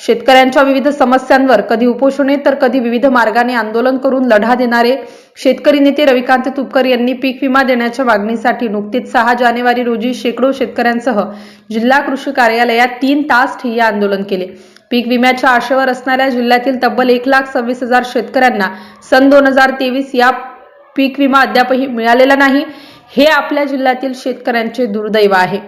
शेतकऱ्यांच्या विविध समस्यांवर कधी उपोषणे तर कधी विविध मार्गाने आंदोलन करून लढा देणारे शेतकरी नेते रविकांत तुपकर यांनी पीक विमा देण्याच्या मागणीसाठी नुकतीच सहा जानेवारी रोजी शेकडो शेतकऱ्यांसह जिल्हा कृषी कार्यालयात तीन तास ठिय्या आंदोलन केले. पीक विम्याच्या आशेवर असणाऱ्या जिल्ह्यातील तब्बल एक लाख सव्वीस हजार शेतकऱ्यांना सन दोन हजार तेवीस या पीक विमा अद्यापही मिळालेला नाही. हे आपल्या जिल्ह्यातील शेतकऱ्यांचे दुर्दैव आहे.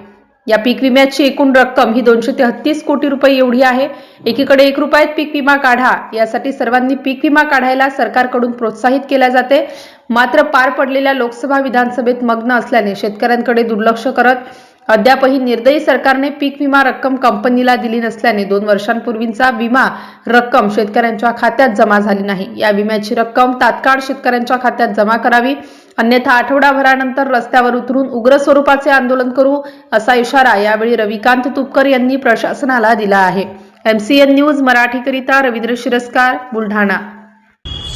या पीक विम्याची एकूण रक्कम ही दोनशे तेहतीस कोटी रुपये एवढी आहे. एकीकडे एक रुपयात पीक विमा काढा यासाठी सर्वांनी पीक विमा काढायला सरकारकडून प्रोत्साहित केल्या जाते. मात्र पार पडलेल्या लोकसभा विधानसभेत मग्न असल्याने शेतकऱ्यांकडे दुर्लक्ष करत अद्यापही निर्दयी सरकारने पीक विमा रक्कम कंपनीला दिली नसल्याने दोन वर्षांपूर्वींचा विमा रक्कम शेतकऱ्यांच्या खात्यात जमा झाली नाही. या विम्याची रक्कम तात्काळ शेतकऱ्यांच्या खात्यात जमा करावी अन्यथा आठवडाभरानंतर रस्त्यावर उतरून उग्र स्वरूपाचे आंदोलन करू असा इशारा यावेळी रविकांत तुपकर यांनी प्रशासनाला दिला आहे. एमसीएन न्यूज मराठीकरिता रवींद्र शिरस्कार बुलढाणा.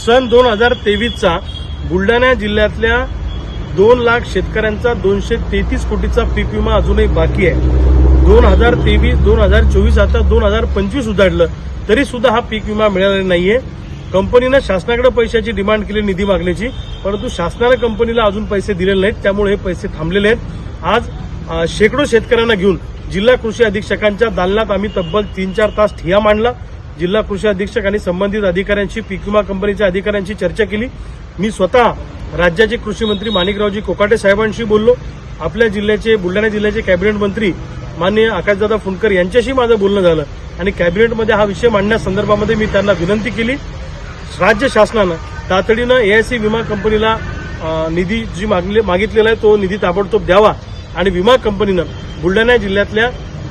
सन दोन हजार तेवीसचा बुलढाणा जिल्ह्यातल्या दोन लाख शेतकऱ्यांचा दोनशे तेहतीस कोटीचा पीक विमा अजूनही बाकी आहे. दोन हजार तेवीस दोन हजार चोवीस आता दोन हजार पंचवीस उजाडलं तरी सुद्धा हा पीक विमा मिळालेला नाहीये. कंपनीनं शासनाकडे पैशाची डिमांड केली निधी मागण्याची परंतु शासनानं कंपनीला अजून पैसे दिलेले नाहीत त्यामुळे हे पैसे थांबलेले आहेत. आज शेकडो शेतकऱ्यांना घेऊन जिल्हा कृषी अधीक्षकांच्या दालनात आम्ही तब्बल तीन चार तास ठिया मांडला. जिल्हा कृषी अधीक्षक आणि संबंधित अधिकाऱ्यांशी पीक विमा कंपनीच्या अधिकाऱ्यांशी चर्चा केली. मी स्वतः राज्याचे कृषी मंत्री माणिकरावजी कोकाटे साहेबांशी बोललो. आपल्या जिल्ह्याचे बुलढाणा जिल्ह्याचे कॅबिनेट मंत्री माननीय आकाशदादा फुंडकर यांच्याशी माझं बोलणं झालं. आणि कॅबिनेटमध्ये हा विषय मांडण्यासंदर्भामध्ये मी त्यांना विनंती केली. राज्य शासनानं तातडीनं एआयसी विमा कंपनीला निधी जी मागले मागितलेला आहे तो निधी ताबडतोब द्यावा. आणि विमा कंपनीनं बुलढाणा जिल्ह्यातल्या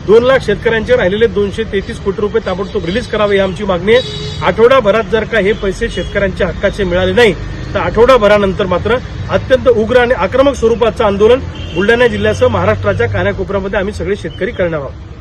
दोन लाख शेतकऱ्यांचे राहिलेले दोनशे तेहतीस कोटी रुपये ताबडतोब रिलीज करावे ही आमची मागणी आहे. आठवडाभरात जर का हे पैसे शेतकऱ्यांच्या हक्काचे मिळाले नाही तर आठवडाभरानंतर मात्र अत्यंत उग्र आणि आक्रमक स्वरूपाचं आंदोलन बुलढाणा जिल्ह्यासह महाराष्ट्राच्या कानाकोपऱ्यामध्ये आम्ही सगळे शेतकरी करणार आहोत.